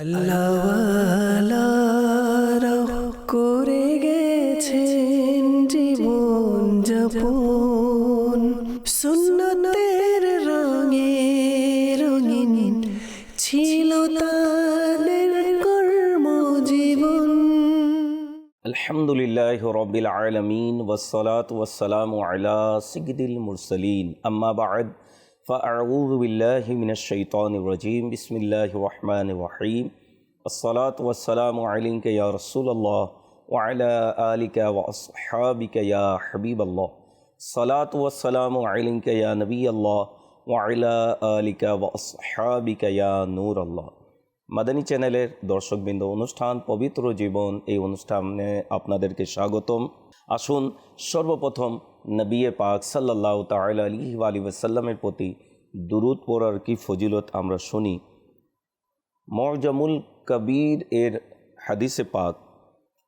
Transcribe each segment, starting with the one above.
আল্লাহ করে গেছেন জীবন যাপন। সুন্নতের রঙে রঙিন ছিল তাদের কর্ম জীবন আলহামদুলিল্লাহ রবিল আলমিন ওসলাত ওসালাম আলা সিগদিল মুরসলিন। আম্মা বাদ। فاعوذ باللہ من الشیطان الرجیم، بسم اللہ الرحمن الرحیم۔ الصلاة والسلام علیکہ یا رسول اللہ وعلی آلکہ واصحابکہ یا حبیب اللہ۔ صلاة والسلام علیکہ یا نبی اللہ وعلی آلکہ واصحابکہ یا نور اللہ۔ মাদানী চ্যানেলের দর্শকবৃন্দ অনুষ্ঠান পবিত্র জীবন, এই অনুষ্ঠানে আপনাদেরকে স্বাগতম। আসুন, সর্বপ্রথম নবিয়ে পাক সাল্লাহ তাল আলী ওয়াসাল্লামের প্রতি দুরুদ পড়ার কি ফজিলত আমরা শুনি? মরজামুল কবির এর হাদিসে পাক,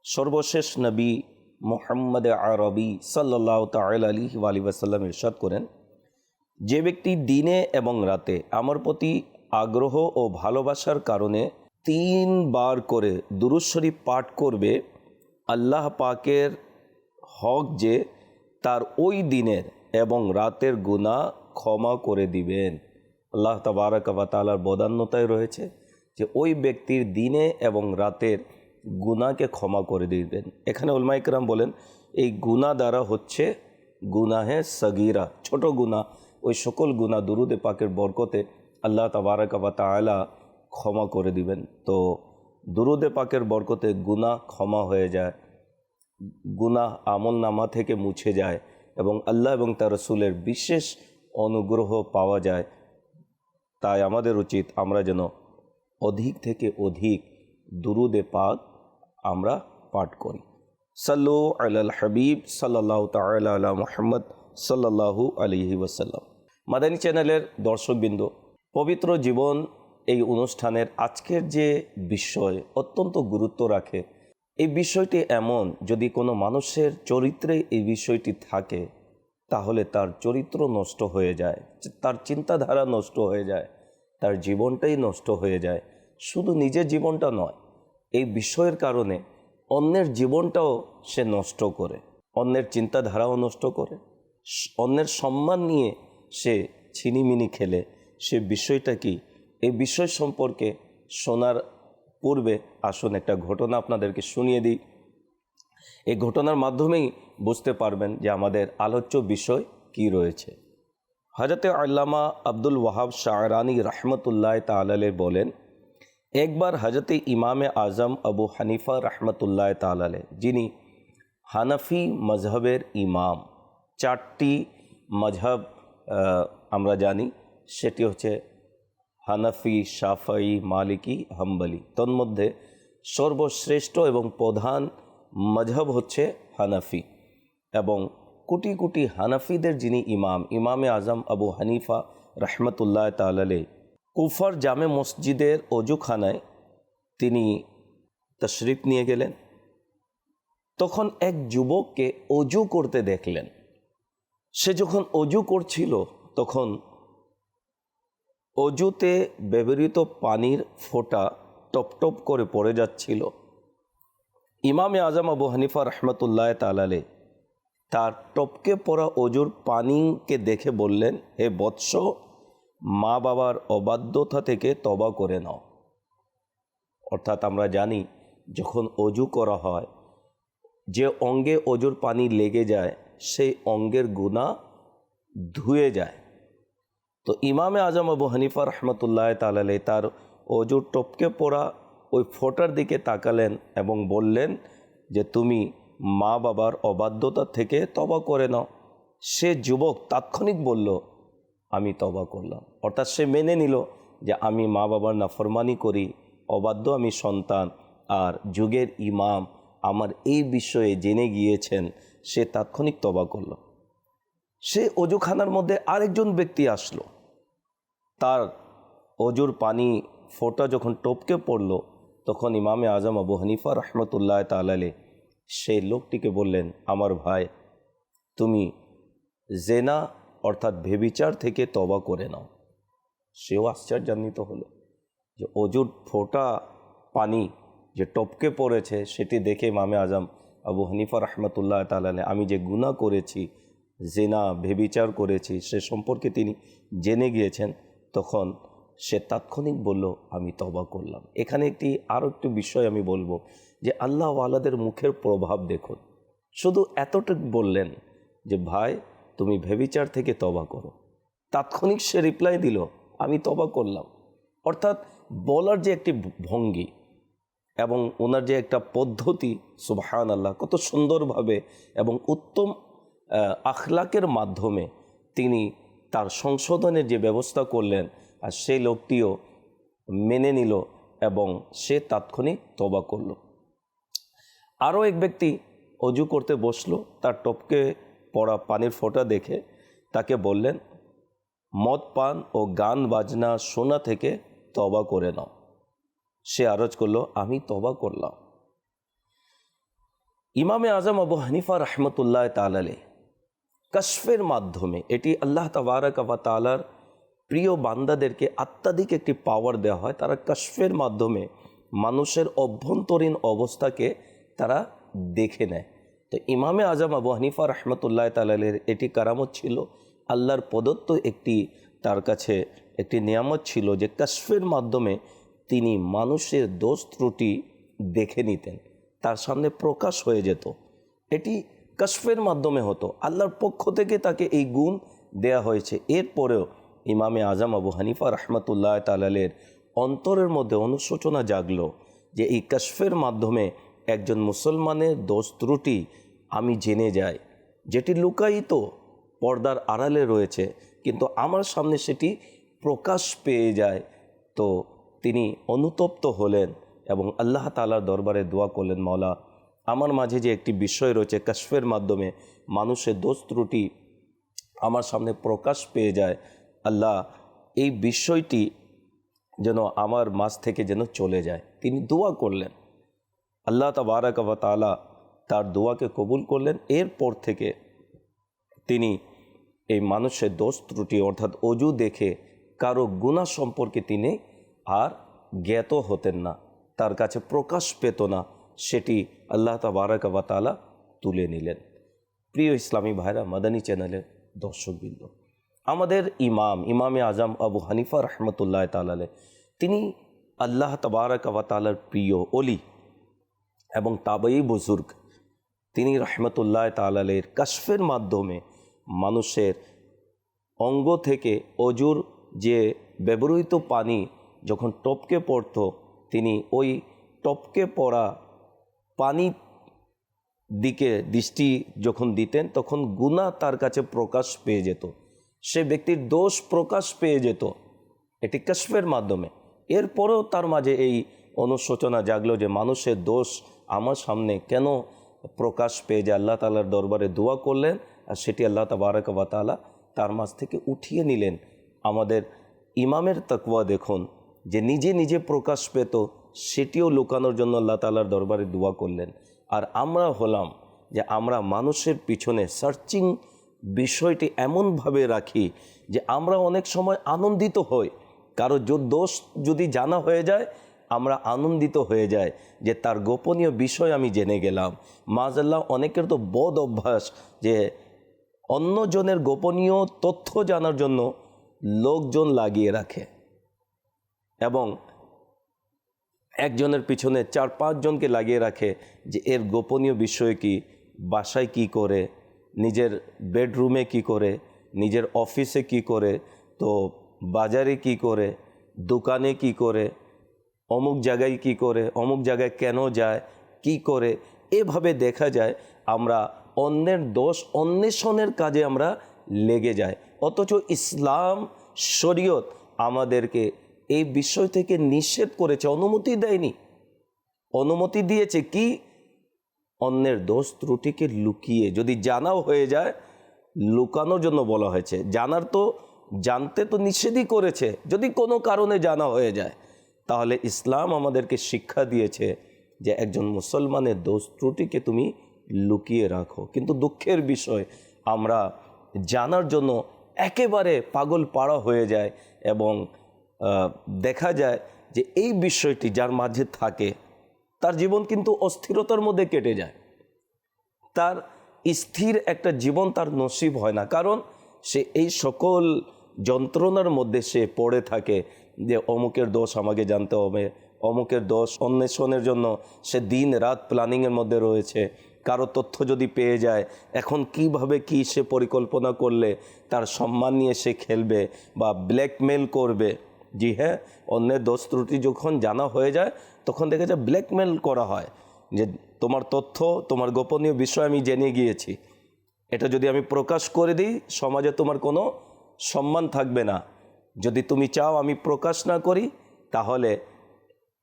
সর্বশেষ নবী মোহাম্মদ আরবি সাল্লাহ তাল আলী ওয়াসাল্লাম ইরশাদ করেন, যে ব্যক্তি দিনে এবং রাতে আমার প্রতি আগ্রহ ও ভালোবাসার কারণে তিনবার করে দুরুদ শরীফ পাঠ করবে আল্লাহ পাকের হক যে তার ওই দিনের এবং রাতের গুণা ক্ষমা করে দিবেন। আল্লাহ তাবারাকাবা তালার বদান্যতায় রয়েছে যে ওই ব্যক্তির দিনে এবং রাতের গুনাকে ক্ষমা করে দিবেন। এখানে উলমাইকরাম বলেন, এই গুণা দ্বারা হচ্ছে গুনাহে সগিরা, ছোট গুণা ওই সকল গুণা দুরুদে পাকের বরকতে আল্লাহ তাবারাকাবা তালা ক্ষমা করে দিবেন। তো দুরুদে পাকের বরকতে গুনাহ ক্ষমা হয়ে যায়, গুনাহ আমল নামা থেকে মুছে যায় এবং আল্লাহ এবং তার রসুলের বিশেষ অনুগ্রহ পাওয়া যায়। তাই আমাদের উচিত আমরা যেন অধিক থেকে অধিক দুরুদে পাক আমরা পাঠ করি। সাল্লু আল হাবিব সাল্লাহ তাল মোহাম্মদ সাল্লাহু আলহি ওসাল্লাম মাদানী চ্যানেলের দর্শকবৃন্দ পবিত্র জীবন এই অনুষ্ঠানের আজকের যে বিষয় অত্যন্ত গুরুত্ব রাখে, এই বিষয়টি এমন, যদি কোনো মানুষের চরিত্রে এই বিষয়টি থাকে, তাহলে তার চরিত্র নষ্ট হয়ে যায়, তার চিন্তাধারা নষ্ট হয়ে যায়, তার জীবনটাই নষ্ট হয়ে যায়। শুধু নিজের জীবনটা নয়, এই বিষয়ের কারণে অন্যের জীবনটাও সে নষ্ট করে, অন্যের চিন্তাধারাও নষ্ট করে, অন্যের সম্মান নিয়ে সে ছিনিমিনি খেলে সে বিষয়টা কি? এই বিষয় সম্পর্কে শোনার পূর্বে আসুন একটা ঘটনা আপনাদেরকে শুনিয়ে দিই। এই ঘটনার মাধ্যমেই বুঝতে পারবেন যে আমাদের আলোচ্য বিষয় কি রয়েছে। হজরতে আল্লামা আব্দুল ওয়াহাব শাহরানি রহমতুল্লাহ তালালে বলেন, একবার হজরতে ইমামে আজম আবু হানিফা রহমতুল্লাহ তালালে যিনি হানাফি মজহবের ইমাম, চারটি মজহব আমরা জানি সেটি হচ্ছে হানাফি সাফাই মালিকি, হাম্বলি। তন্মধ্যে সর্বশ্রেষ্ঠ এবং প্রধান মজহব হচ্ছে হানাফি এবং কোটি কোটি হানাফিদের যিনি ইমাম, ইমামে আজম আবু হানিফা রহমতুল্লাহ তালালে কুফার জামে মসজিদের অজুখানায় তিনি তশরিফ নিয়ে গেলেন। তখন এক যুবককে অজু করতে দেখলেন। সে যখন অজু করছিল, তখন অজুতে ব্যবহৃত পানির ফোঁটা টপ টপ করে পড়ে যাচ্ছিল। ইমামে আজম আবু হানিফা রহমতুল্লাহ তালালে তার টপকে পড়া অজুর পানিকে দেখে বললেন, হে বৎস, মা বাবার অবাধ্যতা থেকে তবা করে নাও। অর্থাৎ আমরা জানি, যখন অজু করা হয়, যে অঙ্গে অজুর পানি লেগে যায়, সেই অঙ্গের গুণা ধুয়ে যায়। তো ইমামে আজম আবু হানিফা রহমতুল্লাহ তালালে তার অজুর টপকে পড়া ওই ফোটার দিকে তাকালেন এবং বললেন যে, তুমি মা বাবার অবাধ্যতা থেকে তবা করে নাও। সে যুবক তাৎক্ষণিক বলল, আমি তবা করলাম। অর্থাৎ সে মেনে নিল যে, আমি মা বাবার নাফরমানি করি, অবাধ্য আমি সন্তান। আর যুগের ইমাম আমার এই বিষয়ে জেনে গিয়েছেন, সে তাৎক্ষণিক তবা করল। সে অজুখানার মধ্যে আরেকজন ব্যক্তি আসলো। তার অজুর পানি ফোটা যখন টপকে পড়ল, তখন ইমামে আজম আবু হানিফা রহমতুল্লাহ তালালে সেই লোকটিকে বললেন, আমার ভাই, তুমি জেনা অর্থাৎ ভেবিচার থেকে তবা করে নাও। সেও আশ্চর্যান্বিত হলো যে অজুর ফোঁটা পানি যে টপকে পড়েছে, সেটি দেখে মামে আজম আবু হানিফা রহমতুল্লাহ তালালে আমি যে গুনাহ করেছি, জেনা, ভেবিচার করেছি, সে সম্পর্কে তিনি জেনে গিয়েছেন তখন সে তাৎক্ষণিক বলল, আমি তবা করলাম। এখানে একটি আরও একটি বিষয় আমি বলব যে আল্লাহ আলাদের মুখের প্রভাব দেখুন। শুধু এতটুকু বললেন যে, ভাই, তুমি ভেবিচার থেকে তবা করো। তাৎক্ষণিক সে রিপ্লাই দিল, আমি তবা করলাম। অর্থাৎ বলার যে একটি ভঙ্গি এবং ওনার যে একটা পদ্ধতি সুবহান আল্লাহ কত সুন্দরভাবে এবং উত্তম আখলাকের মাধ্যমে তিনি তার সংশোধনের যে ব্যবস্থা করলেন, আর সেই লোকটিও মেনে নিল এবং সে তাৎক্ষণিক তবা করল। আরও এক ব্যক্তি অজু করতে বসল, তার টপকে পড়া পানির ফোঁটা দেখে তাকে বললেন, মদ পান ও গান বাজনা শোনা থেকে তবা করে নাও। সে আরজ করল, আমি তবা করলাম। ইমামে আজম আবু হানিফা রহমতুল্লাহ তালালে কশফের মাধ্যমে, এটি আল্লাহ তাবারক তালার প্রিয় বান্দাদেরকে আত্মাধিক একটি পাওয়ার দেওয়া হয়, তারা কশফের মাধ্যমে মানুষের অভ্যন্তরীণ অবস্থাকে তারা দেখে নেয়। তো ইমামে আজম আবু হানিফা রহমতুল্লাহ তালালের এটি কারামত ছিল, আল্লাহর প্রদত্ত একটি, তার কাছে একটি নিয়ামত ছিল যে কশফের মাধ্যমে তিনি মানুষের দোষ ত্রুটি দেখে নিতেন, তার সামনে প্রকাশ হয়ে যেত। এটি কশফের মাধ্যমে হতো। আল্লাহর পক্ষ থেকে তাকে এই গুণ দেয়া হয়েছে। এরপরেও ইমামে আজম আবু হানিফা রহমতুল্লাহ তালালের অন্তরের মধ্যে অনুশোচনা জাগলো যে এই কশফের মাধ্যমে একজন মুসলমানের দোষ ত্রুটি আমি জেনে যাই। যেটি লুকায়িত পর্দার আড়ালে রয়েছে, কিন্তু আমার সামনে সেটি প্রকাশ পেয়ে যায়। তো তিনি অনুতপ্ত হলেন এবং আল্লাহ তালার দরবারে দোয়া করলেন মৌলা আমার মাঝে যে একটি বিষয় রয়েছে কাশফের মাধ্যমে মানুষের দোষ ত্রুটি আমার সামনে প্রকাশ পেয়ে যায়, আল্লাহ, এই বিষয়টি যেন আমার মাঝ থেকে যেন চলে যায়। তিনি দোয়া করলেন। আল্লাহ তাবারাক তাআলা তার দোয়াকে কবুল করলেন। এরপর থেকে তিনি এই মানুষের দোষ ত্রুটি অর্থাৎ অজু দেখে কারও গুণা সম্পর্কে তিনি আর জ্ঞাত হতেন না। তার কাছে প্রকাশ পেত না। সেটি আল্লাহ তাবারাক তাআলা তুলে নিলেন। প্রিয় ইসলামী ভাইরা, মাদানী চ্যানেলের দর্শকবৃন্দ, আমাদের ইমাম, ইমামে আজম আবু হানিফা রহমতুল্লাহ তালালে তিনি আল্লাহ তবারক তালার প্রিয় অলি এবং তাবাই বুজুর্গ। তিনি রহমতুল্লাহ তালালের কাশফের মাধ্যমে মানুষের অঙ্গ থেকে অজুর যে ব্যবহৃত পানি যখন টপকে পড়ত, তিনি ওই টপকে পড়া পানি দিকে দৃষ্টি যখন দিতেন, তখন গুণা তার কাছে প্রকাশ পেয়ে যেত। সে ব্যক্তির দোষ প্রকাশ পেয়ে যেত এটি কাশফের মাধ্যমে। এরপরেও তার মাঝে এই অনুশোচনা জাগলো যে মানুষের দোষ আমার সামনে কেন প্রকাশ পেয়ে যায়? আল্লাহ তালার দরবারে দোয়া করলেন আর সেটি আল্লাহ তাবারক তালা তার মাঝ থেকে উঠিয়ে নিলেন। আমাদের ইমামের তাকওয়া দেখুন, যে নিজে নিজে প্রকাশ পেত সেটিও লুকানোর জন্য আল্লাহ তালার দরবারে দোয়া করলেন। আর আমরা হলাম যে আমরা মানুষের পিছনে সার্চিং বিষয়টি এমনভাবে রাখি যে আমরা অনেক সময় আনন্দিত হই। কারও দোষ যদি জানা হয়ে যায়, আমরা আনন্দিত হয়ে যায় যে তার গোপনীয় বিষয় আমি জেনে গেলাম। মাজাল্লাহ অনেকের তো বদ অভ্যাস যে অন্যজনের গোপনীয় তথ্য জানার জন্য লোকজন লাগিয়ে রাখে। এবং একজনের পিছনে চার পাঁচজনকে লাগিয়ে রাখে যে এর গোপনীয় বিষয় কি, বাসায় কি করে, নিজের বেডরুমে কি করে, নিজের অফিসে কি করে, তো বাজারে কি করে, দোকানে কি করে, অমুক জায়গায় কি করে, অমুক জায়গায় কেন যায়, কি করে, এভাবে দেখা যায় আমরা অন্যের দোষ অন্বেষণের কাজে আমরা লেগে যাই। অথচ ইসলাম, শরীয়ত আমাদেরকে এই বিষয় থেকে নিষেধ করেছে, অনুমতি দেয়নি। অনুমতি দিয়েছে কি? অন্যের দোষ ত্রুটিকে লুকিয়ে, যদি জানাও হয়ে যায়, লুকানোর জন্য বলা হয়েছে। জানার তো, জানতে তো নিষেধই করেছে। যদি কোনো কারণে জানা হয়ে যায়, তাহলে ইসলাম আমাদেরকে শিক্ষা দিয়েছে যে একজন মুসলমানের দোষ ত্রুটিকে তুমি লুকিয়ে রাখো। কিন্তু দুঃখের বিষয়, আমরা জানার জন্য একেবারে পাগল পাড়া হয়ে যায় এবং দেখা যায় যে এই বিষয়টি যার মাঝে থাকে, তার জীবন কিন্তু অস্থিরতার মধ্যে কেটে যায়। তার স্থির একটা জীবন তার নসিব হয় না, কারণ সে এই সকল যন্ত্রণার মধ্যে সে পড়ে থাকে যে অমুকের দোষ আমাকে জানতে হবে, অমুকের দোষ অন্বেষণের জন্য সে দিন রাত প্ল্যানিংয়ের মধ্যে রয়েছে। কারও তথ্য যদি পেয়ে যায়, এখন কীভাবে কি সে পরিকল্পনা করলে তার সম্মান নিয়ে সে খেলবে বা ব্ল্যাকমেল করবে? জি হ্যাঁ অন্যের দোষ ত্রুটি যখন জানা হয়ে যায়, তখন দেখা যায় ব্ল্যাকমেল করা হয় যে তোমার তথ্য, তোমার গোপনীয় বিষয় আমি জেনে গিয়েছি। এটা যদি আমি প্রকাশ করে দিই, সমাজে তোমার কোনো সম্মান থাকবে না। যদি তুমি চাও আমি প্রকাশ না করি, তাহলে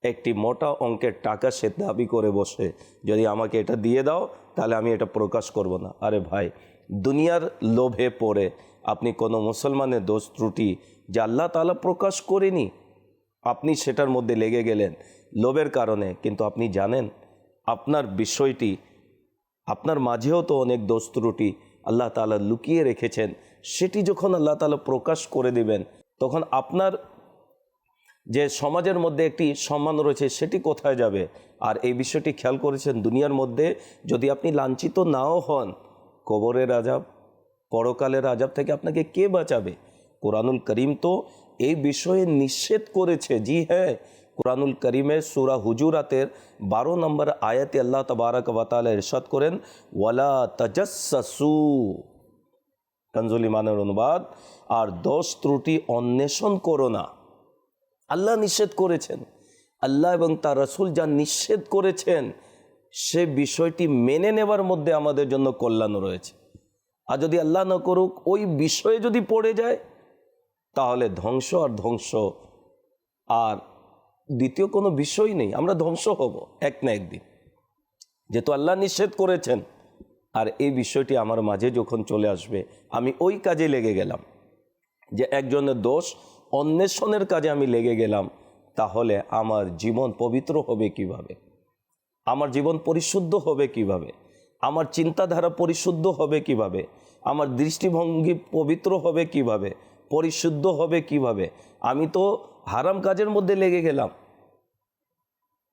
একটি মোটা অঙ্কের টাকা সে দাবি করে বসে। যদি আমাকে এটা দিয়ে দাও, তাহলে আমি এটা প্রকাশ করব না। আরে ভাই, দুনিয়ার লোভে পড়ে আপনি কোনো মুসলমানের দোষ ত্রুটি যে আল্লাহ তালা প্রকাশ করেনি। আপনি সেটার মধ্যে লেগে গেলেন লোভের কারণে। কিন্তু আপনি জানেন, আপনার বিষয়টি, আপনার মাঝেও তো অনেক দোষ আল্লাহ তালা লুকিয়ে রেখেছেন। সেটি যখন আল্লাহ তালা প্রকাশ করে দিবেন, তখন আপনার যে সমাজের মধ্যে একটি সম্মান রয়েছে সেটি কোথায় যাবে? আর এই বিষয়টি খেয়াল করেছেন দুনিয়ার মধ্যে যদি আপনি লাঞ্ছিত নাও হন, কবরের আজাব পরকালের আজাব থেকে আপনাকে কে বাঁচাবে? কোরআনুল করিম তো এই বিষয়ে নিষেধ করেছে। জি হ্যাঁ কোরআনুল করিমের সুরা হুজুরাতের বারো নম্বর আয়াতে আল্লাহ তবারক ওয়াতালা ইরশাদ করেন, ওয়ালা তাজাসসু কানজুল অনুবাদ, আর দোষ ত্রুটি অন্বেষণ করো না। আল্লাহ নিষেধ করেছেন। আল্লাহ এবং তার রসুল যা নিষেধ করেছেন, সে বিষয়টি মেনে নেবার মধ্যে আমাদের জন্য কল্যাণ রয়েছে। আর যদি আল্লাহ না করুক, ওই বিষয়ে যদি পড়ে যায় তাহলে ধ্বংস আর ধ্বংস। আর দ্বিতীয় কোনো বিষয় নেই, আমরা ধ্বংস হব এক না একদিন। যেহেতু আল্লাহ নিষেধ করেছেন, আর এই বিষয়টি আমার মাঝে যখন চলে আসবে, আমি ওই কাজে লেগে গেলাম। যে একজনের দোষ অন্বেষণের কাজে আমি লেগে গেলাম, তাহলে আমার জীবন পবিত্র হবে কীভাবে? আমার জীবন পরিশুদ্ধ হবে কীভাবে? আমার চিন্তাধারা পরিশুদ্ধ হবে কীভাবে? আমার দৃষ্টিভঙ্গি পবিত্র হবে কীভাবে? পরিশুদ্ধ হবে কীভাবে? আমি তো হারাম কাজের মধ্যে লেগে গেলাম।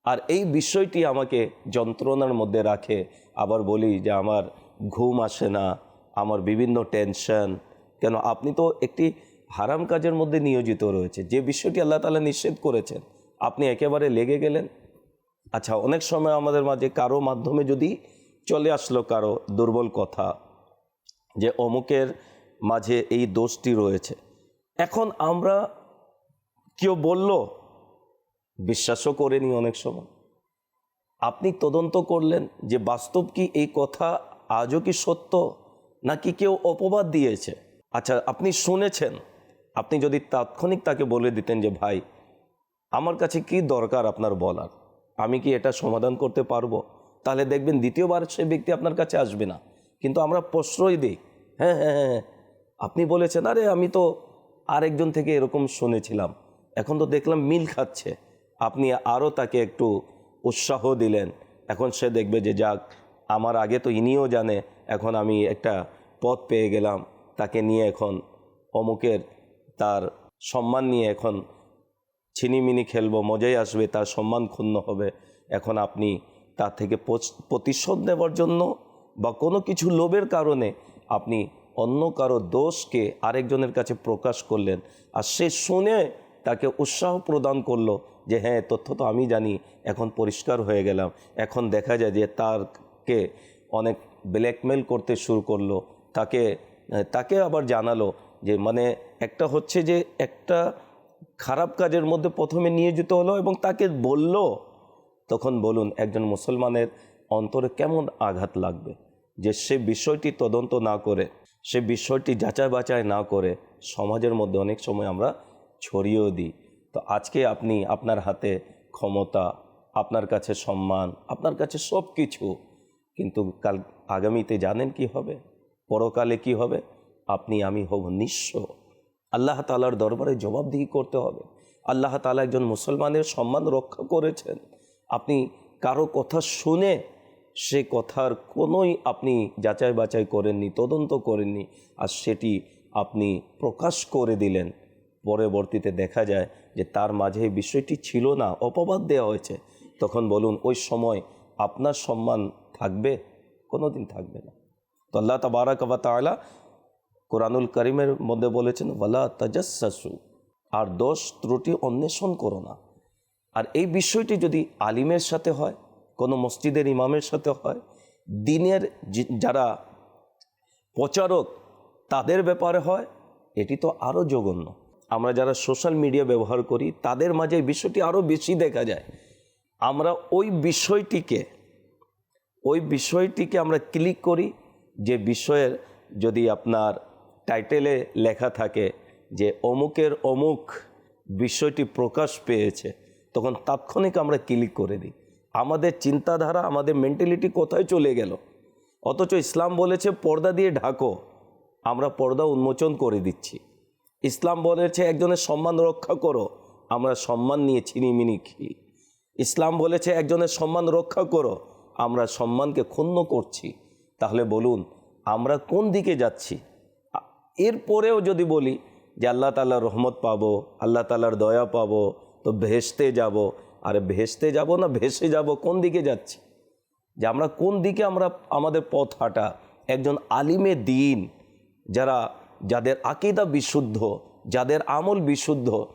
আর এই বিষয়টি আমাকে যন্ত্রণার মধ্যে রাখে। আবার বলি যে আমার ঘুম আসে না, আমার বিভিন্ন টেনশন। কেন? আপনি তো একটি হারাম কাজের মধ্যে নিয়োজিত রয়েছে। যে বিষয়টি আল্লাহ তালা নিষেধ করেছেন, আপনি একেবারে লেগে গেলেন। আচ্ছা অনেক সময় আমাদের মাঝে কারও মাধ্যমে যদি চলে আসলো কারও দুর্বল কথা, যে অমুকের মাঝে এই দোষটি রয়েছে এখন আমরা কেউ বলল, বিশ্বাসও করেনি অনেক সময়। আপনি তদন্ত করলেন যে বাস্তব কি এই কথা আজও কি সত্য, নাকি কেউ অপবাদ দিয়েছে? আচ্ছা আপনি শুনেছেন, আপনি যদি তাৎক্ষণিক তাকে বলে দিতেন যে, ভাই, আমার কাছে কি দরকার আপনার বলার? আমি কি এটা সমাধান করতে পারব? তাহলে দেখবেন দ্বিতীয়বার সে ব্যক্তি আপনার কাছে আসবে না। কিন্তু আমরা প্রশ্রয় দিই হ্যাঁ হ্যাঁ হ্যাঁ আপনি বলেছেন, আরে, আমি তো আরেকজন থেকে এরকম শুনেছিলাম। এখন তো দেখলাম মিল খাচ্ছে। আপনি আরও তাকে একটু উৎসাহ দিলেন। এখন সে দেখবে যে যাক, আমার আগে তো ইনিও জানে, এখন আমি একটা পথ পেয়ে গেলাম। তাকে নিয়ে এখন অমুকের তার সম্মান নিয়ে এখন ছিনিমিনি খেলব, মজাই আসবে, তার সম্মান ক্ষুণ্ণ হবে। এখন আপনি তার থেকে প্রতিশোধ নেবার জন্য বা কোনো কিছু লোভের কারণে আপনি অন্য কারও দোষকে আরেকজনের কাছে প্রকাশ করলেন। আর সে শুনে তাকে উৎসাহ প্রদান করল যে হ্যাঁ তথ্য তো আমি জানি, এখন পরিষ্কার হয়ে গেলাম। এখন দেখা যায় যে তারকে অনেক ব্ল্যাকমেল করতে শুরু করল। তাকে তাকে আবার জানালো যে মানে একটা হচ্ছে যে, একটা খারাপ কাজের মধ্যে প্রথমে নিয়োজিত হলো এবং তাকে বলল। তখন বলুন, একজন মুসলমানের অন্তরে কেমন আঘাত লাগবে যে সে বিষয়টি তদন্ত না করে সে বিষয়টি যাচাই বাছাই না করে সমাজের মধ্যে অনেক সময় আমরা ছড়িয়েও দিই। তো আজকে আপনি আপনার হাতে ক্ষমতা, আপনার কাছে সম্মান, আপনার কাছে সব কিছু, কিন্তু কাল আগামীতে জানেন কি হবে? পরকালে কি হবে? আপনি, আমি হব নিঃস্ব। আল্লাহ তালার দরবারে জবাবদিহি করতে হবে। আল্লাহ তালা একজন মুসলমানের সম্মান রক্ষা করেছেন। আপনি কারও কথা শুনে সে কথার কোনোই আপনি যাচাই বাছাই করেননি, তদন্ত করেননি, আর সেটি আপনি প্রকাশ করে দিলেন। পরবর্তীতে দেখা যায় যে তার মাঝে বিষয়টি ছিল না, অপবাদ দেওয়া হয়েছে। তখন বলুন, ওই সময় আপনার সম্মান থাকবে? কোনো দিন থাকবে না। তো আল্লাহ তাবারাক বা তাআলা কোরআনুল করিমের মধ্যে বলেছেন, ওয়ালা তাজাসু আর দোষ ত্রুটি অন্বেষণ করো না। আর এই বিষয়টি যদি আলিমের সাথে হয় কোনো মসজিদের ইমামের সাথে হয়? দিনের যারা প্রচারক, তাদের ব্যাপারে হয়? এটি তো আরও জঘন্য। আমরা যারা সোশ্যাল মিডিয়া ব্যবহার করি, তাদের মাঝে বিষয়টি আরও বেশি দেখা যায়। আমরা ওই বিষয়টিকে ওই বিষয়টিকে আমরা ক্লিক করি যে বিষয়ের যদি আপনার টাইটেলে লেখা থাকে যে অমুকের অমুক বিষয়টি প্রকাশ পেয়েছে, তখন তাৎক্ষণিক আমরা ক্লিক করে দিই। আমাদের চিন্তাধারা, আমাদের মেন্টালিটি কোথায় চলে গেল? অথচ ইসলাম বলেছে, পর্দা দিয়ে ঢাকো, আমরা পর্দা উন্মোচন করে দিচ্ছি। ইসলাম বলেছে, একজনের সম্মান রক্ষা করো, আমরা সম্মান নিয়ে ছিনিমিনি খেয়ে। ইসলাম বলেছে, একজনের সম্মান রক্ষা করো, আমরা সম্মানকে ক্ষুণ্ণ করছি। তাহলে বলুন, আমরা কোন দিকে যাচ্ছি? এরপরেও যদি বলি যে আল্লাহ তাল্লাহর রহমত পাবো, আল্লাহ তাল্লাহর দয়া পাবো, তো ভেসতে যাব আরে ভেসতে যাব না, ভেসে যাব, কোন দিকে যাচ্ছি? যে আমরা কোন দিকে আমরা, আমাদের পথ হাঁটা? একজন আলিমে দিন, যারা, যাদের আকিদা বিশুদ্ধ, যাদের আমল বিশুদ্ধ,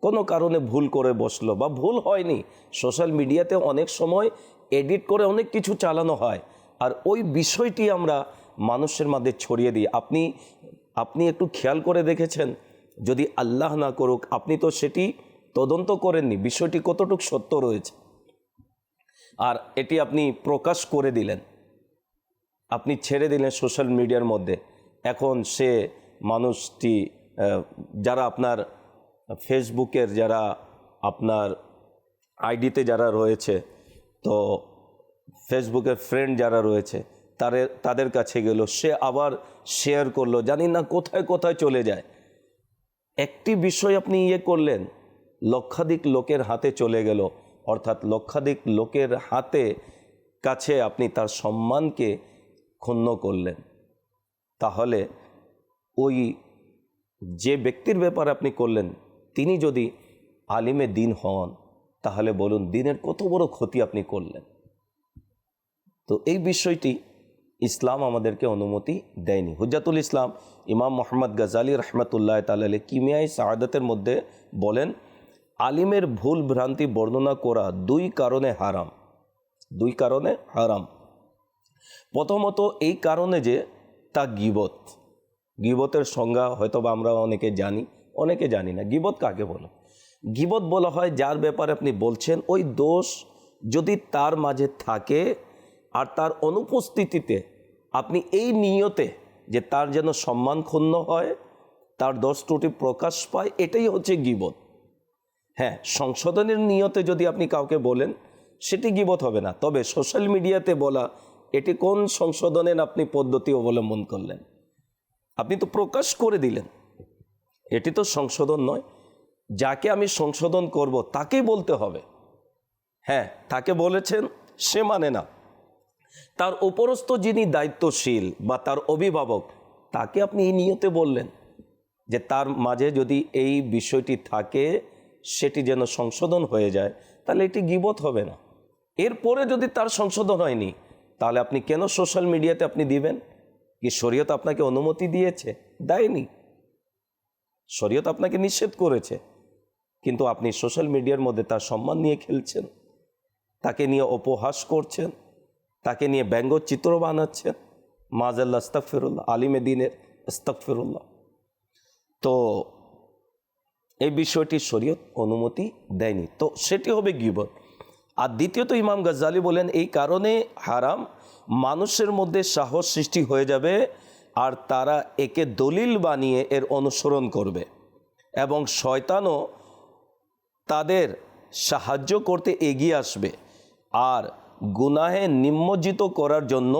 কোনো কারণে ভুল করে বসল বা ভুল হয়নি। সোশ্যাল মিডিয়াতে অনেক সময় এডিট করে অনেক কিছু চালানো হয়। আর ওই বিষয়টি আমরা মানুষের মধ্যে ছড়িয়ে দিই। আপনি আপনি একটু খেয়াল করে দেখেছেন? যদি আল্লাহ না করুক, আপনি তো সেটি তদন্ত করেননি। বিষয়টি কতটুকু সত্য রয়েছে? আর এটি আপনি প্রকাশ করে দিলেন। আপনি ছেড়ে দিলেন সোশ্যাল মিডিয়ার মধ্যে। এখন সে মানুষটি যারা আপনার ফেসবুকের যারা আপনার আইডিতে যারা রয়েছে, তো ফেসবুকের ফ্রেন্ড যারা রয়েছে তাদের তাদের কাছে গেল। সে আবার শেয়ার করল। জানি না কোথায় কোথায় চলে যায়। একটি বিষয় আপনি ইয়ে করলেন লক্ষাধিক লোকের হাতে চলে গেল। অর্থাৎ লক্ষাধিক লোকের হাতে কাছে আপনি তার সম্মানকে ক্ষুণ্ণ করলেন। তাহলে ওই যে ব্যক্তির ব্যাপার আপনি করলেন, তিনি যদি আলিমে দিন হন, তাহলে বলুন দিনের কত বড় ক্ষতি আপনি করলেন। তো এই বিষয়টি ইসলাম আমাদেরকে অনুমতি দেয়নি। হুজাতুল ইসলাম ইমাম মোহাম্মদ গাজালি রহমতুল্লাহ তালে কিমিয়াই সাহাদাতের মধ্যে বলেন আলিমের ভুল ভ্রান্তি বর্ণনা করা দুই কারণে হারাম। দুই কারণে হারাম। প্রথমত এই কারণে যে তা গিবত। গিবতের সংজ্ঞা হয়তো বা আমরা অনেকে জানি অনেকে জানি না। গিবত কাকে বলে? গিবত বলা হয় যার ব্যাপারে আপনি বলছেন, ওই দোষ যদি তার মাঝে থাকে আর তার অনুপস্থিতিতে আপনি এই নিয়তে যে তার যেন সম্মান ক্ষুণ্ণ হয়, তার দোষ ত্রুটি প্রকাশ পায়, এটাই হচ্ছে গিবত। হ্যাঁ সংশোধনের নিয়তে যদি আপনি কাউকে বলেন, সেটি গিবত হবে না। তবে সোশ্যাল মিডিয়াতে বলা, এটি কোন সংশোধনের আপনি পদ্ধতি অবলম্বন করলেন? আপনি তো প্রকাশ করে দিলেন। এটি তো সংশোধন নয়। যাকে আমি সংশোধন করব, তাকেই বলতে হবে। হ্যাঁ তাকে বলেছেন, সে মানে না। তার উপরস্থ যিনি দায়িত্বশীল বা তার অভিভাবক, তাকে আপনি এই নিয়তে বললেন যে তার মাঝে যদি এই বিষয়টি থাকে সেটি যেন সংশোধন হয়ে যায়, তাহলে এটি গিবত হবে না। এরপরে যদি তার সংশোধন হয়নি, তাহলে আপনি কেন সোশ্যাল মিডিয়াতে আপনি দিবেন? কি শরীয়ত আপনাকে অনুমতি দিয়েছে? দেয়নি। শরীয়ত আপনাকে নিষেধ করেছে, কিন্তু আপনি সোশ্যাল মিডিয়ার মধ্যে তার সম্মান নিয়ে খেলছেন, তাকে নিয়ে উপহাস করছেন, তাকে নিয়ে ব্যঙ্গচিত্র বানাচ্ছেন। মাজাল্লা আস্তাকফিরুল্লাহ আলিমে দিনের আস্তাকফিরুল্লাহ তো এই বিষয়টি শরীয়ত অনুমতি দেয়নি। তো সেটি হবে গিবত। আর দ্বিতীয়ত ইমাম গাজ্জালি বলেন, এই কারণে হারাম, মানুষের মধ্যে সাহস সৃষ্টি হয়ে যাবে আর তারা একে দলিল বানিয়ে এর অনুসরণ করবে এবং শয়তানও তাদের সাহায্য করতে এগিয়ে আসবে আর গুনাহে নিম্নজিত করার জন্য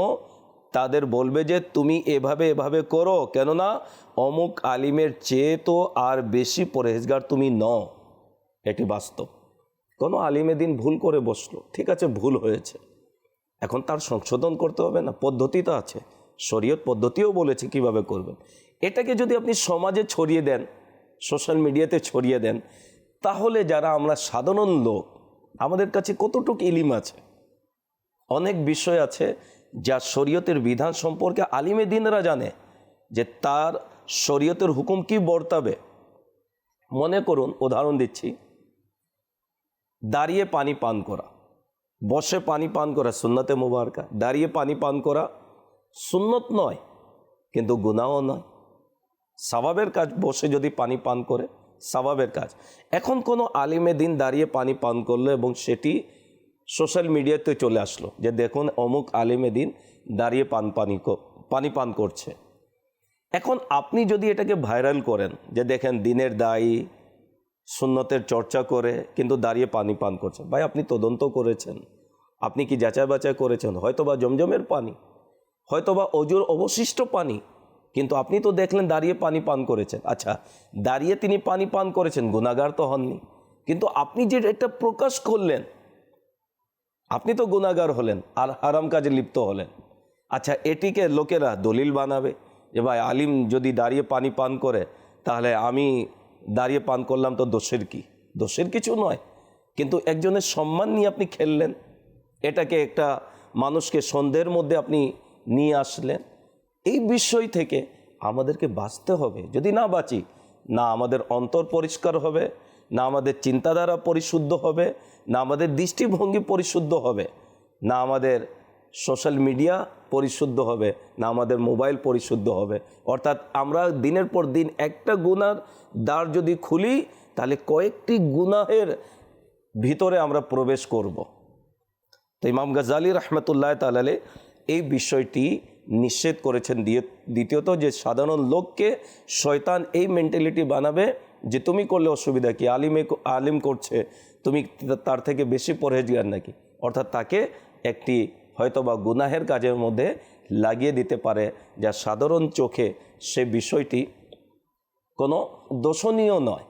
তাদের বলবে যে, তুমি এভাবে এভাবে করো। কেননা অমুক আলিমের চেয়ে তো আর বেশি পরহেজগার তুমি নও। এটি বাস্তব। কোনো আলিমে দিন ভুল করে বসল। ঠিক আছে, ভুল হয়েছে। এখন তার সংশোধন করতে হবে না? পদ্ধতি তো আছে। শরীয়ত পদ্ধতিও বলেছে কীভাবে করবেন। এটাকে যদি আপনি সমাজে ছড়িয়ে দেন, সোশ্যাল মিডিয়াতে ছড়িয়ে দেন, তাহলে যারা আমরা সাধারণ লোক, আমাদের কাছে কতটুকু ইলিম আছে? অনেক বিষয় আছে যা শরীয়তের বিধান সম্পর্কে আলিমে দিনরা জানে যে তার শরীয়তের হুকুম কি বর্তাবে? মনে করুন, উদাহরণ দিচ্ছি। দাঁড়িয়ে পানি পান করা, বসে পানি পান করা, সুন্নতে মুবারকা। দাঁড়িয়ে পানি পান করা সুন্নত নয়, কিন্তু গুনাও নয়। স্বভাবের কাজ, বসে যদি পানি পান করে, স্বভাবের কাজ। এখন কোনো আলিমে দিন দাঁড়িয়ে পানি পান করল এবং সেটি সোশ্যাল মিডিয়াতে চলে আসলো যে দেখুন, অমুক আলিমে দিন দাঁড়িয়ে পান পানি পানি পান করছে। এখন আপনি যদি এটাকে ভাইরাল করেন, যে দেখেন দিনের দায়ী, সুন্নতের চর্চা করে, কিন্তু দাঁড়িয়ে পানি পান করছেন। ভাই, আপনি তদন্ত করেছেন। আপনি কি যাচাই বাছাই করেছেন? হয়তোবা জমজমের পানি, হয়তোবা অজুর অবশিষ্ট পানি, কিন্তু আপনি তো দেখলেন দাঁড়িয়ে পানি পান করেছেন। আচ্ছা দাঁড়িয়ে তিনি পানি পান করেছেন গুণাগার তো হননি। কিন্তু আপনি যে এটা প্রকাশ করলেন, আপনি তো গুণাগার হলেন আর হারাম কাজে লিপ্ত হলেন। আচ্ছা এটিকে লোকেরা দলিল বানাবে যে ভাই আলিম যদি দাঁড়িয়ে পানি পান করে, তাহলে আমি দাঁড়িয়ে পান করলাম তো দোষের কি? দোষের কিছু নয়। কিন্তু একজনের সম্মান নিয়ে আপনি খেললেন, এটাকে একটা মানুষকে সন্দেহের মধ্যে আপনি নিয়ে আসলেন, এই বিষয় থেকে আমাদেরকে বাঁচতে হবে। যদি না বাঁচি, না আমাদের অন্তর পরিষ্কার হবে, না আমাদের চিন্তাধারা পরিশুদ্ধ হবে, না আমাদের দৃষ্টিভঙ্গি পরিশুদ্ধ হবে, না আমাদের সোশ্যাল মিডিয়া পরিশুদ্ধ হবে না আমাদের মোবাইল পরিশুদ্ধ হবে। অর্থাৎ আমরা দিনের পর দিন একটা গুণার দ্বার যদি খুলি, তাহলে কয়েকটি গুনাহের ভিতরে আমরা প্রবেশ করব। তো ইমাম গাজালি রহমতুল্লাহ তালালে এই বিষয়টি নিষেধ করেছেন। দ্বিতীয়ত যে সাধারণ লোককে শয়তান এই মেন্টালিটি বানাবে যে তুমি করলে অসুবিধা কি? আলিমে আলিম করছে, তুমি তার থেকে বেশি পরহেজগার নাকি? অর্থাৎ তাকে একটি হয়তোবা গুনাহের কাজের মধ্যে লাগিয়ে দিতে পারে, যা সাধারণ চোখে সে বিষয়টি কোনো দোষণীয় নয়।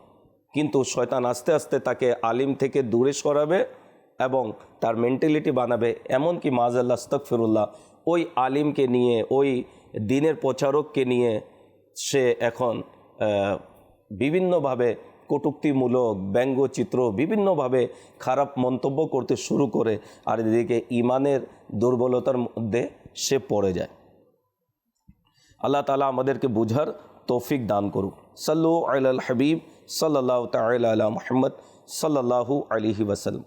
কিন্তু শয়তান আস্তে আস্তে তাকে আলিম থেকে দূরে সরাবে এবং তার মেন্টালিটি বানাবে। এমনকি মাজাল্লা আস্তকফিরুল্লাহ ওই আলিমকে নিয়ে, ওই দিনের প্রচারককে নিয়ে সে এখন বিভিন্নভাবে কটুক্তিমূলক, ব্যঙ্গচিত্র, বিভিন্নভাবে খারাপ মন্তব্য করতে শুরু করে। আর এদিকে ইমানের দুর্বলতার মধ্যে সে পড়ে যায়। আল্লাহ তালা আমাদেরকে বুঝার তৌফিক দান করুক। সাল্লু আল হাবিব সাল্লাহ তালা মোহাম্মদ সাল্লাহু আলিহি ওয়াসাল্লাম।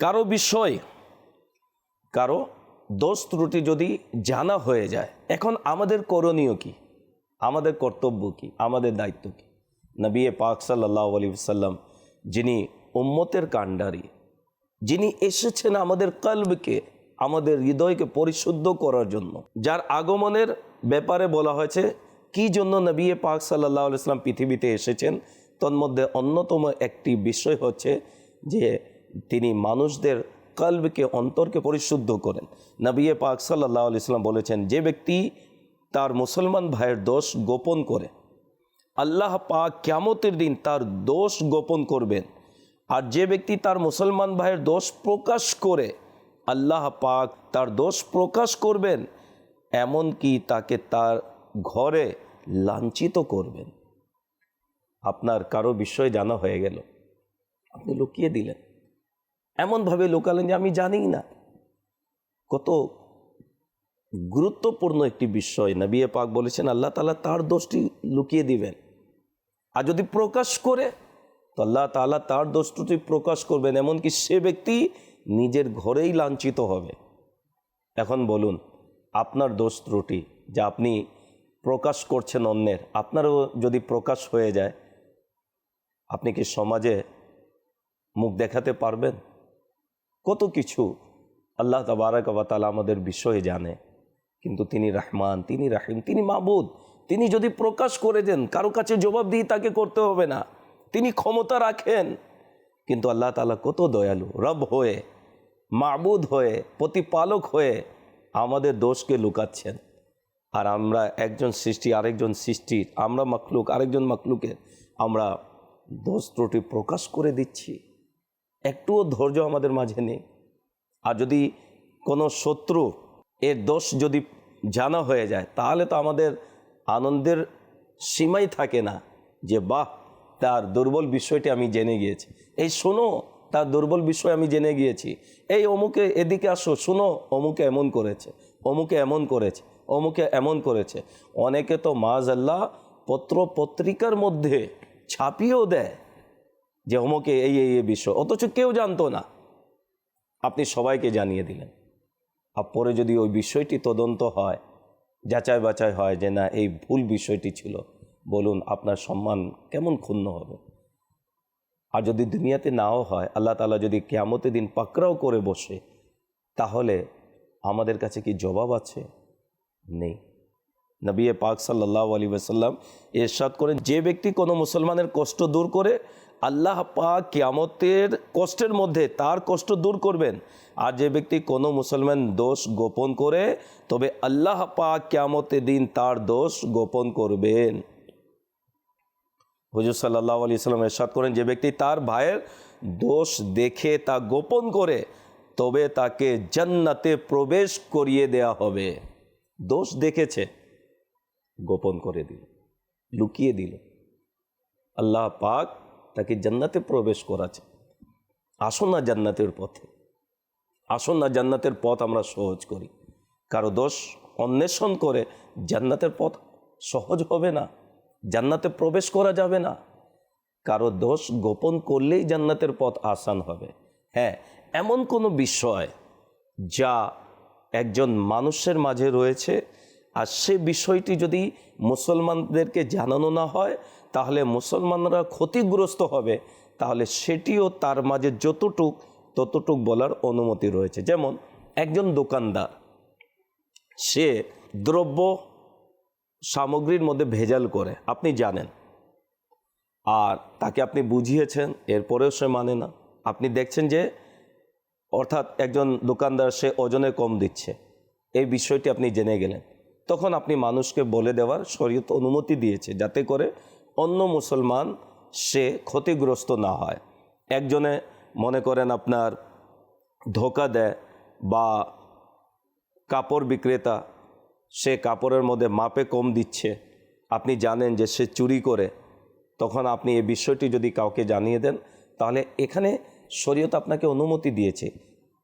কারও বিষয়, কারও দোষ ত্রুটি যদি জানা হয়ে যায়, এখন আমাদের করণীয় কি? আমাদের কর্তব্য কি? আমাদের দায়িত্ব কি? নবী পাক সাল্লাহ আলী সাল্লাম যিনি উম্মতের কাণ্ডারি যিনি এসেছেন আমাদের কলবকে, আমাদের হৃদয়কে পরিশুদ্ধ করার জন্য। যার আগমনের ব্যাপারে বলা হয়েছে, কি জন্য নবী পাক সাল্লাহ ইসলাম পৃথিবীতে এসেছেন? তন্মধ্যে অন্যতম একটি বিষয় হচ্ছে যে তিনি মানুষদের কলবকে, অন্তরকে পরিশুদ্ধ করেন। নবী পাক সাল্লাহ ইসলাম বলেছেন, যে ব্যক্তি তার মুসলমান ভাইয়ের দোষ গোপন করে, আল্লাহ পাক ক্যামতের দিন তার দোষ গোপন করবেন। আর যে ব্যক্তি তার মুসলমান ভাইয়ের দোষ প্রকাশ করে, আল্লাহ পাক তার দোষ প্রকাশ করবেন, এমনকি তাকে তার ঘরে লাঞ্ছিত করবেন। আপনার কারও বিষয় জানা হয়ে গেল। আপনি লুকিয়ে দিলেন। এমনভাবে লুকালেন যে আমি জানি না। কত গুরুত্বপূর্ণ একটি বিষয়। নবী পাক বলেছেন, আল্লাহ তালা তার দোষটি লুকিয়ে দিবেন। আর যদি প্রকাশ করে তো আল্লাহ তালা তার দোষটি প্রকাশ করবেন, এমনকি সে ব্যক্তি নিজের ঘরেই লাঞ্ছিত হবে। এখন বলুন, আপনার দোষ ত্রুটি যা আপনি প্রকাশ করছেন অন্যের, আপনারও যদি প্রকাশ হয়ে যায়, আপনি কি সমাজে মুখ দেখাতে পারবেন? কত কিছু আল্লাহ তালা আমাদের বিষয়ে জানে, কিন্তু তিনি রহমান, তিনি রাহিম, তিনি মাবুদ, তিনি যদি প্রকাশ করে দেন, কারও কাছে জবাব দিয়ে তাকে করতে হবে না। তিনি ক্ষমতা রাখেন। কিন্তু আল্লাহ তালা কত দয়ালু, রব হয়ে, মাবুদ হয়ে, প্রতিপালক হয়ে আমাদের দোষকে লুকাচ্ছেন। আর আমরা একজন সৃষ্টি, আরেকজন সৃষ্টির আমরা মাকলুক আরেকজন মাকলুকের আমরা দোষ ত্রুটি প্রকাশ করে দিচ্ছি। একটুও ধৈর্য আমাদের মাঝে নেই। আর যদি কোনো শত্রু এর দোষ যদি জানা হয়ে যায়, তাহলে তো আমাদের আনন্দের সীমাই থাকে না যে, বাহ তার দুর্বল বিষয়টি আমি জেনে গিয়েছি। এই শোনো, তার দুর্বল বিষয় আমি জেনে গিয়েছি। এই অমুকে এদিকে আসো, শোনো, অমুকে এমন করেছে, অমুকে এমন করেছে, অমুকে এমন করেছে। অনেকে তো মাজ আল্লাহ পত্র পত্রিকার মধ্যে ছাপিয়েও দেয় যে অমুকে এই এই বিষয়। অথচ কেউ জানতো না। আপনি সবাইকে জানিয়ে দিলেন। আর পরে যদি ওই বিষয়টি তদন্ত হয় যাচাই বাছাই হয় যে না, এই ভুল বিষয়টি ছিল বলুন, আপনার সম্মান কেমন ক্ষুণ্ণ হবে? আর যদি দুনিয়াতে নাও হয়, আল্লাহ তালা যদি কেয়ামতে দিন পাকড়াও করে বসে, তাহলে আমাদের কাছে কি জবাব আছে? নেই। নবী পাক সাল্লাহ আলী ওসাল্লাম এরশাদ করেন, যে ব্যক্তি কোনো মুসলমানের কষ্ট দূর করে, আল্লাহ পাক কিয়ামতের কষ্টের মধ্যে তার কষ্ট দূর করবেন। আর যে ব্যক্তি কোনো মুসলমান দোষ গোপন করে, তবে আল্লাহ পাক কিয়ামতের দিন তার দোষ গোপন করবেন। হুজুর সাল্লাহ আলি সাল্লাম এরশাদ করেন, যে ব্যক্তি তার ভাইয়ের দোষ দেখে তা গোপন করে, তবে তাকে জান্নাতে প্রবেশ করিয়ে দেয়া হবে। দোষ দেখেছে, গোপন করে দিল, লুকিয়ে দিল। আল্লাহ পাক তাকে জান্নাতে প্রবেশ করাছে আসুন না জান্নাতের পথে। আসুন না জান্নাতের পথ আমরা সহজ করি। কারও দোষ অন্বেষণ করে জান্নাতের পথ সহজ হবে না। জান্নাতে প্রবেশ করা যাবে না। কারও দোষ গোপন করলেই জান্নাতের পথ আসান হবে। হ্যাঁ এমন কোনো বিষয় যা একজন মানুষের মাঝে রয়েছে আর সে বিষয়টি যদি মুসলমানদেরকে জানানো না হয়, তাহলে মুসলমানরা ক্ষতিগ্রস্ত হবে। তাহলে সেটিও তার মাঝে যতটুক, ততটুক বলার অনুমতি রয়েছে। যেমন, একজন দোকানদার, সে দ্রব্য সামগ্রীর মধ্যে ভেজাল করে, আপনি জানেন। আর তাকে আপনি বুঝিয়েছেন, এরপরেও সে মানে না। আপনি দেখছেন যে, অর্থাৎ একজন দোকানদার সে ওজনে কম দিচ্ছে। এই বিষয়টি আপনি জেনে গেলেন। তখন আপনি মানুষকে বলে দেওয়ার শরীয়ত অনুমতি দিয়েছে, যাতে করে অন্য মুসলমান সে ক্ষতিগ্রস্ত না হয়। একজনে মনে করেন আপনার ধোকা দেয় বা কাপড় বিক্রেতা সে কাপড়ের মধ্যে মাপে কম দিচ্ছে। আপনি জানেন যে সে চুরি করে। তখন আপনি এই বিষয়টি যদি কাউকে জানিয়ে দেন, তাহলে এখানে শরীয়ত আপনাকে অনুমতি দিয়েছে।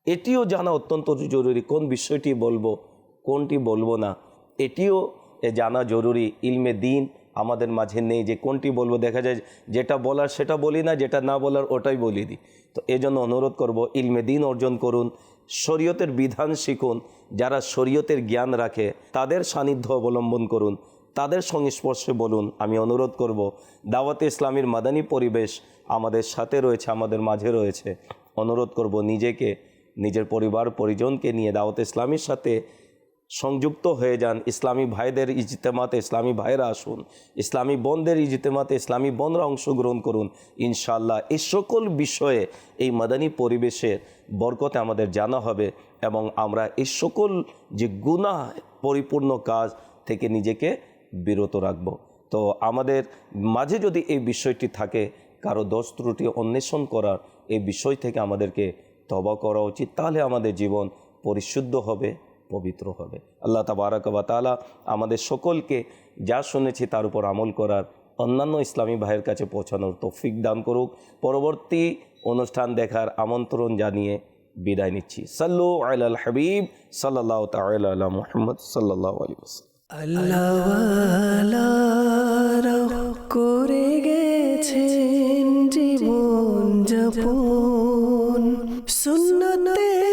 এটিও জানা অত্যন্ত জরুরি, কোন বিষয়টি বলব, কোনটি বলব না। এটিও জানা জরুরি, ইলমে দিন আমাদের মাঝে নেই যে কোনটি বলব। দেখা যায় যেটা বলার সেটা বলি না, যেটা না বলার ওটাই বলি দিই তো এজন্য অনুরোধ করব, ইলমে দিন অর্জন করুন। শরীয়তের বিধান শিখুন, যারা শরীয়তের জ্ঞান রাখে, তাদের সান্নিধ্য অবলম্বন করুন, তাদের সংস্পর্শে বলুন। আমি অনুরোধ করব, দাওয়াতে ইসলামীর মাদানী পরিবেশ আমাদের সাথে রয়েছে, আমাদের মাঝে রয়েছে। অনুরোধ করব নিজেকে, নিজের পরিবার, পরিজনকে নিয়ে দাওয়াতে ইসলামীর সাথে সংযুক্ত হয়ে যান। ইসলামী ভাইদের ইজতেমাতে ইসলামী ভাইরা আসুন। ইসলামী বোনদের ইজতেমাতে ইসলামী বোনরা অংশগ্রহণ করুন। ইনশাল্লাহ এই সকল বিষয়ে এই মাদানী পরিবেশের বরকতে আমাদের জানা হবে এবং আমরা এই সকল যে গুণা পরিপূর্ণ কাজ থেকে নিজেকে বিরত রাখব। তো আমাদের মাঝে যদি এই বিষয়টি থাকে, কারও দোষ ত্রুটি অন্বেষণ করার এই বিষয় থেকে আমাদেরকে তবা করা উচিত, তাহলে আমাদের জীবন পরিশুদ্ধ হবে। পবিত্র হবে। আল্লাহ তাবারাকবা তালা আমাদের সকলকে যা শুনেছি তার উপর আমল করার অন্যান্য ইসলামী ভাইয়ের কাছে পৌঁছানোর তৌফিক দান করুক। পরবর্তী অনুষ্ঠান দেখার আমন্ত্রণ জানিয়ে বিদায় নিচ্ছি। সাল্লু আল হাবিব সাল্লাহ তাল্লাহ মোহাম্মদ সাল্লাহ আলী করে গেছেন জীবন যাপন। সুন্নতের